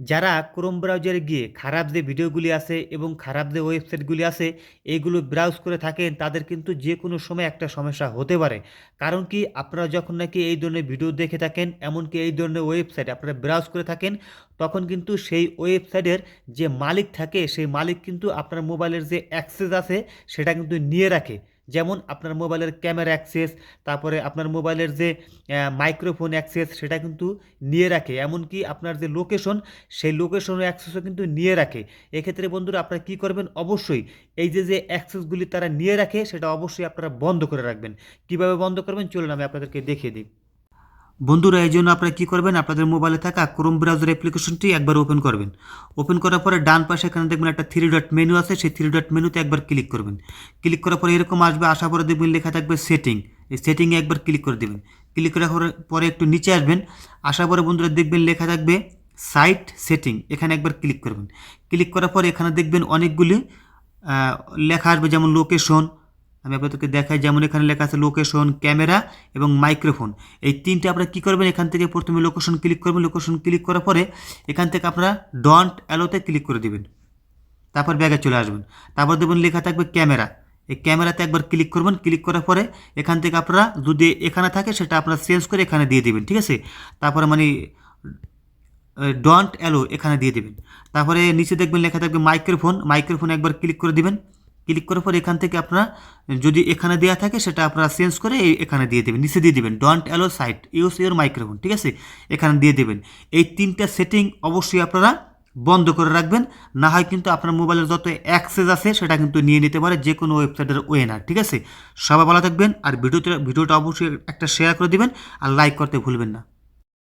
যারা ক্রোম ব্রাউজারে গিয়ে খারাপ যে ভিডিওগুলি আছে এবং খারাপ যে ওয়েবসাইটগুলি আছে এইগুলো ব্রাউজ করে থাকেন, তাদের কিন্তু যে কোনো সময় একটা সমস্যা হতে পারে। কারণ কি, আপনারা যখন নাকি এই ধরনের ভিডিও দেখে থাকেন, এমনকি এই ধরনের ওয়েবসাইট আপনারা ব্রাউজ করে থাকেন, তখন কিন্তু সেই ওয়েবসাইটের যে মালিক থাকে, সেই মালিক কিন্তু আপনার মোবাইলের যে অ্যাক্সেস আছে, সেটা কিন্তু নিয়ে রাখে। যেমন আপনার মোবাইলের ক্যামেরা অ্যাক্সেস, তারপরে আপনার মোবাইলের যে মাইক্রোফোন অ্যাক্সেস, সেটা কিন্তু নিয়ে রাখে। এমনকি আপনার যে লোকেশন, সেই লোকেশনের অ্যাক্সেসও কিন্তু নিয়ে রাখে। এক্ষেত্রে বন্ধুরা আপনারা কী করবেন? অবশ্যই এই যে যে অ্যাক্সেসগুলি তারা নিয়ে রাখে, সেটা অবশ্যই আপনারা বন্ধ করে রাখবেন। কীভাবে বন্ধ করবেন? চলুন আমি আপনাদেরকে দেখিয়ে দিই। বন্ধুরা, এই জন্য আপনারা কী করবেন? আপনাদের মোবাইলে থাকা ক্রোম ব্রাউজার অ্যাপ্লিকেশনটি একবার ওপেন করবেন। ওপেন করার পরে ডান পাশে এখানে দেখবেন একটা থ্রি ডট মেনু আছে। সেই থ্রি ডট মেনুতে একবার ক্লিক করবেন। ক্লিক করার পরে এরকম আসবে আসার পরে দেখবেন লেখা থাকবে সেটিং এই সেটিংয়ে একবার ক্লিক করে দেবেন। ক্লিক করার পরে- একটু নিচে আসবেন। আসার পরে বন্ধুরা দেখবেন লেখা থাকবে সাইট সেটিং এখানে একবার ক্লিক করবেন। ক্লিক করার পরে এখানে দেখবেন অনেকগুলি লেখা আসবে, যেমন লোকেশন আমি আপনাদেরকে দেখাই যেমন এখানে লেখা আছে লোকেশন ক্যামেরা এবং মাইক্রোফোন এই তিনটে আপনারা কী করবেন? এখান থেকে প্রথমে লোকেশন ক্লিক করবেন। লোকেশন ক্লিক করার পরে এখান থেকে আপনারা ডন্ট অ্যালোতে ক্লিক করে দিবেন। তারপর ব্যাগে চলে আসবেন। তারপর দেখবেন লেখা থাকবে ক্যামেরা এই ক্যামেরাতে একবার ক্লিক করবেন। ক্লিক করার পরে এখান থেকে আপনারা যদি এখানে থাকে সেটা আপনারা চেঞ্জ করে এখানে দিয়ে দিবেন। ঠিক আছে? তারপরে মানে ডন্ট অ্যালো এখানে দিয়ে দেবেন। তারপরে নিচে দেখবেন লেখা থাকবে মাইক্রোফোন মাইক্রোফোন একবার ক্লিক করে দিবেন। ক্লিক করার পর এখান থেকে আপনারা, যদি এখানে দেওয়া থাকে সেটা আপনারা চেঞ্জ করে এখানে দিয়ে দেবেন, নিচে দিয়ে দিবেন don't allow site use your microphone ঠিক আছে? এখানে দিয়ে দেবেন। এই তিনটা সেটিং অবশ্যই আপনারা বন্ধ করে রাখবেন, না হয় কিন্তু আপনার মোবাইলের যত অ্যাক্সেস আছে সেটা কিন্তু নিয়ে নিতে পারে যে কোনো ওয়েবসাইটের ওয়েনার ঠিক আছে? সবাই ভালো থাকবেন, আর ভিডিওতে ভিডিওটা অবশ্যই একটা শেয়ার করে দিবেন, আর লাইক করতে ভুলবেন না।